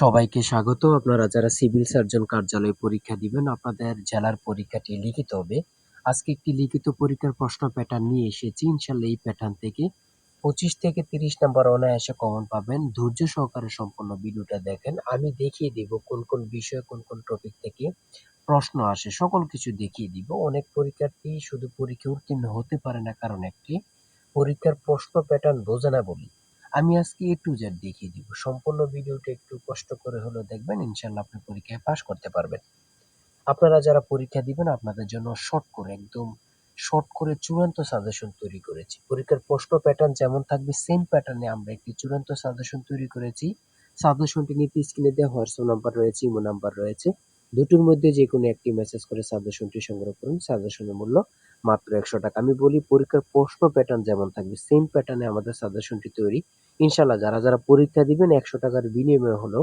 সবাইকে স্বাগত। আপনারা যারা সিভিল সার্জন কার্যালয়ে পরীক্ষা দিবেন, আপনাদের জেলার পরীক্ষাটি লিখিত হবে। আজকে একটি লিখিত পরীক্ষার প্রশ্ন প্যাটার্ন নিয়ে এসেছি। ইনশাল্লাহ এই প্যাটার্ন থেকে পঁচিশ থেকে তিরিশ নাম্বার অনায়াসে কমন পাবেন। ধৈর্য সহকারে সম্পূর্ণ ভিডিওটা দেখেন। আমি দেখিয়ে দিব কোন কোন বিষয়ে, কোন কোন টপিক থেকে প্রশ্ন আসে। সকল কিছু দেখিয়ে দিব। অনেক পরীক্ষার্থী শুধু পরীক্ষা উত্তীর্ণ হতে পারে না, কারণ একটি পরীক্ষার প্রশ্ন প্যাটার্ন বোঝে না বলি। আমি আজকে এ টু জেড দেখিয়ে দিব। সম্পূর্ণ ভিডিওটা একটু কষ্ট করে হলেও দেখবেন ইনশাল্লাহ আপনি পরীক্ষায় পাশ করতে পারবেন। আপনারা যারা পরীক্ষা দিবেন, আপনাদের জন্য শর্ট করে, একদম শর্ট করে চূড়ান্ত সাজেশন তৈরি করেছি। পরীক্ষার প্রশ্ন প্যাটার্ন যেমন থাকবে সেম প্যাটার্নে আমরা একটি চূড়ান্ত সাজেশন তৈরি করেছি। সাজেশনটি নিতে স্ক্রিনে দেওয়া হোয়াটসঅ্যাপ নাম্বার রয়েছে ইমো নাম্বার রয়েছে। দুটোর মধ্যে যে কোনো একটি মেসেজ করে সাজেশনটি সংগ্রহ করুন। সাজেশনের মূল্য মাত্র একশো টাকা। আমি বলি, পরীক্ষার প্রশ্ন প্যাটার্ন যেমন থাকবে সেম প্যাটার্নে আমাদের সাজেশনটি তৈরি। ইনশাল্লাহ যারা যারা পরীক্ষা দিবেন, একশো টাকার বিনিময়ে হলো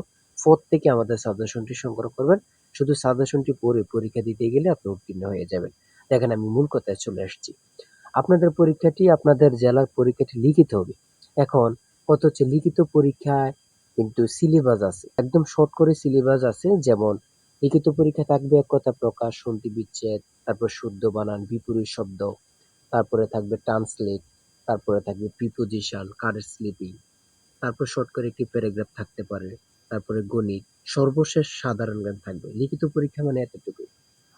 থেকে আমাদের সাজেশনটি সংগ্রহ করবেন। শুধু সাজেশনটি পড়ে পরীক্ষা দিতে গেলে আপনি উত্তীর্ণ হয়ে যাবেন। দেখেন, আমি মূল কথায় চলে আসছি। আপনাদের পরীক্ষাটি আপনাদের জেলার পরীক্ষাটি লিখিত হবে। এখন কত হচ্ছে? লিখিত পরীক্ষায় কিন্তু সিলেবাস আছে। একদম শর্ট করে সিলেবাস আছে, যেমন লিখিত পরীক্ষা থাকবে, এক কথা প্রকাশ সন্ধি বিচ্ছেদ, তারপর শুদ্ধ বানান, বিপরীত শব্দ, তারপরে থাকবে ট্রান্সলেট তারপরে থাকবে প্রিপোজিশন কারেক্ট স্লিপিং তারপর শর্ট করে একটি প্যারাগ্রাফ থাকতে পারে, তারপরে গণিত, সর্বশেষ সাধারণ জ্ঞান থাকবে। লিখিত পরীক্ষা মানে এতটুকু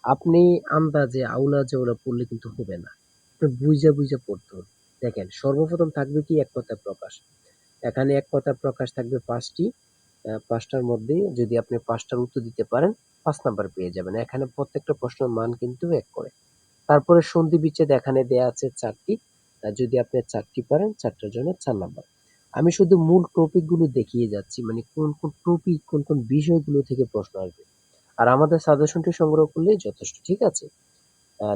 আপনি আন্দাজে আউলা জাউলা পড়লে কিন্তু হবে না। আপনি বুঝা বুঝা পড়তে হবে। দেখেন, সর্বপ্রথম থাকবে কি, এক কথা প্রকাশ। এখানে এক কথা প্রকাশ থাকবে পাঁচটি। পাঁচটার মধ্যে যদি আপনি পাঁচটার উত্তর দিতে পারেন, পাঁচ নাম্বার পেয়ে যাবেন। এখানে প্রত্যেকটা প্রশ্নের মান কিন্তু এক করে। তারপরে সন্ধি বিচ্ছেদ এখানে দেয়া আছে চারটি। যদি আপনি চারটি পারেন, চারটার জন্য চার নাম্বার আমি শুধু মূল টপিকগুলো দেখিয়ে যাচ্ছি মানে কোন কোন টপিক কোন কোন বিষয়গুলো থেকে প্রশ্ন আসবে। আর আমাদের সাজেশনটি সংগ্রহ করলেই যথেষ্ট, ঠিক আছে?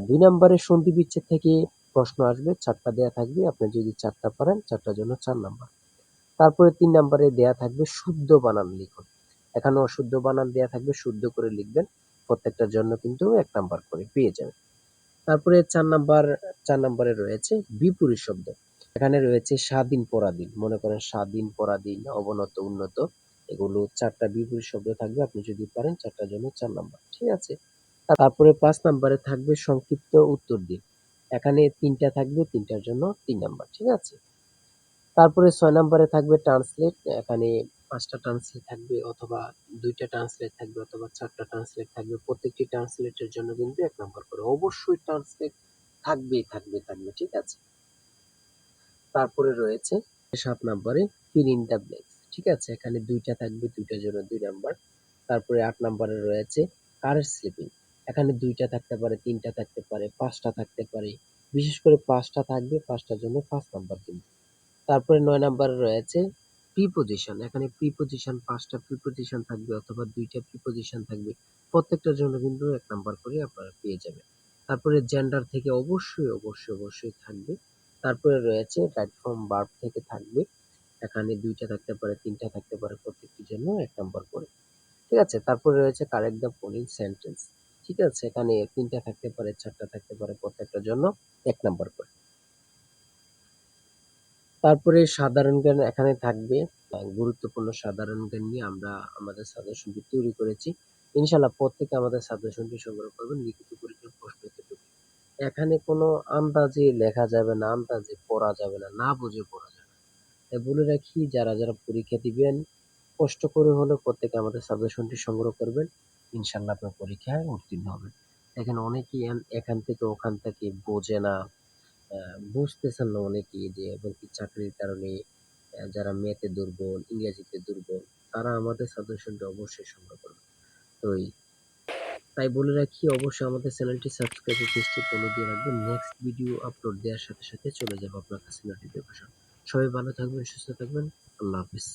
দুই নম্বরে সন্ধি বিচ্ছেদ থেকে প্রশ্ন আসবে, চারটা দেয়া থাকবে। আপনি যদি চারটা পারেন, চারটার জন্য চার নাম্বার তারপরে তিন নম্বরে দেয়া থাকবে শুদ্ধ বানান লিখুন। এখানে অশুদ্ধ বানান দেয়া থাকবে, শুদ্ধ করে লিখবেন। প্রত্যেকটার জন্য কিন্তু এক নাম্বার করে পেয়ে যাবেন। তারপরে চার নাম্বার, চার নাম্বারে রয়েছে বিপরীত শব্দ। এখানে রয়েছে স্বাধীন পরাধীন। মনে করেন স্বাধীন, পরাধীন, অবনত, উন্নত। এগুলো চারটা বিপরীত শব্দ থাকবে। আপনি যদি পারেন চারটার জন্য চার নাম্বার। ঠিক আছে? তারপরে পাঁচ নাম্বারে থাকবে সংক্ষিপ্ত উত্তর দিন। এখানে তিনটা থাকবে, তিনটার জন্য তিন নাম্বার। ঠিক আছে? তারপরে ছয় নাম্বারে থাকবে ট্রান্সলেট এখানে পাঁচটা ট্রান্সলেট থাকবে অথবা দুইটা ট্রান্সলেট থাকবে অথবা চারটা ট্রান্সলেট থাকবে। প্রত্যেকটি ট্রান্সলেটের জন্য কিন্তু এক নাম্বার করে। অবশ্যই ট্রান্সলেট থাকবেই থাকবে থাকবে, ঠিক আছে? তারপরে রয়েছে সাত নাম্বারে ফিল ইন দ্য ব্ল্যাঙ্কস ঠিক আছে? এখানে দুইটা থাকবে, দুইটার জন্য দুই নাম্বার। তারপরে আট নাম্বারে রয়েছে কারেন্ট স্লিপিং এখানে দুইটা থাকতে পারে, তিনটা থাকতে পারে, পাঁচটা থাকতে পারে। বিশেষ করে পাঁচটা থাকবে, পাঁচটার জন্য পাঁচ নাম্বার কিন্তু। তারপরে নয় নাম্বারে রয়েছে প্রিপোজিশন এখানে প্রিপোজিশন পাঁচটা প্রিপোজিশন থাকবে অথবা দুইটা প্রিপোজিশন থাকবে। প্রত্যেকটার জন্য কিন্তু এক নাম্বার করে আপনারা পেয়ে যাবেন। তারপরে জেন্ডার থেকে অবশ্যই অবশ্যই অবশ্যই থাকবে। তারপরে রয়েছে রাইট ফর্ম ভার্ব থেকে থাকবে। এখানে দুইটা থাকতে পারে, তিনটা থাকতে পারে প্রত্যেকটির জন্য এক নাম্বার করে। ঠিক আছে? তারপরে রয়েছে কারেক্ট দ্য ফলোইং সেন্টেন্স ঠিক আছে? এখানে তিনটা থাকতে পারে, চারটা থাকতে পারে প্রত্যেকটার জন্য এক নাম্বার করে। তারপরে সাধারণ জ্ঞান এখানে থাকবে। গুরুত্বপূর্ণ সাধারণ জ্ঞান নিয়ে আমরা আমাদের সাজেশনটি তৈরি করেছি। ইনশাল্লাহ প্রত্যেকে আমাদের সাজেশনটি সংগ্রহ করবেন লিখিত পরীক্ষার প্রশ্ন এখানে কোনো আন্দাজে লেখা যাবে না, আন্দাজে পড়া যাবে না না বুঝে পড়া যাবে তাই বলে রাখি, যারা যারা পরীক্ষা দিবেন, কষ্ট করে হলেও প্রত্যেকে আমাদের সাজেশনটি সংগ্রহ করবেন ইনশাল্লাহ আপনার পরীক্ষায় উত্তীর্ণ হবেন। দেখেন অনেকেই এখান থেকে ওখান থেকে বোঝে না। বুঝতেছেন না অনেকেই যে, এবং কি চাকরির কারণে যারা মেয়েতে দুর্বল, ইংরেজিতে দুর্বল, তারা আমাদের সাজেশনটি অবশ্যই সংগ্রহ করবে। তো তাই বলে রাখি, অবশ্যই আমাদের চ্যানেলটি সাবস্ক্রাইব পেজটি ফলো দিয়ে রাখবেন। নেক্সট ভিডিও আপলোড দেওয়ার সাথে সাথে চলে যাবে আপনার কাছে নোটিফিকেশন সবাই ভালো থাকবেন, সুস্থ থাকবেন। আল্লাহ হাফিজ।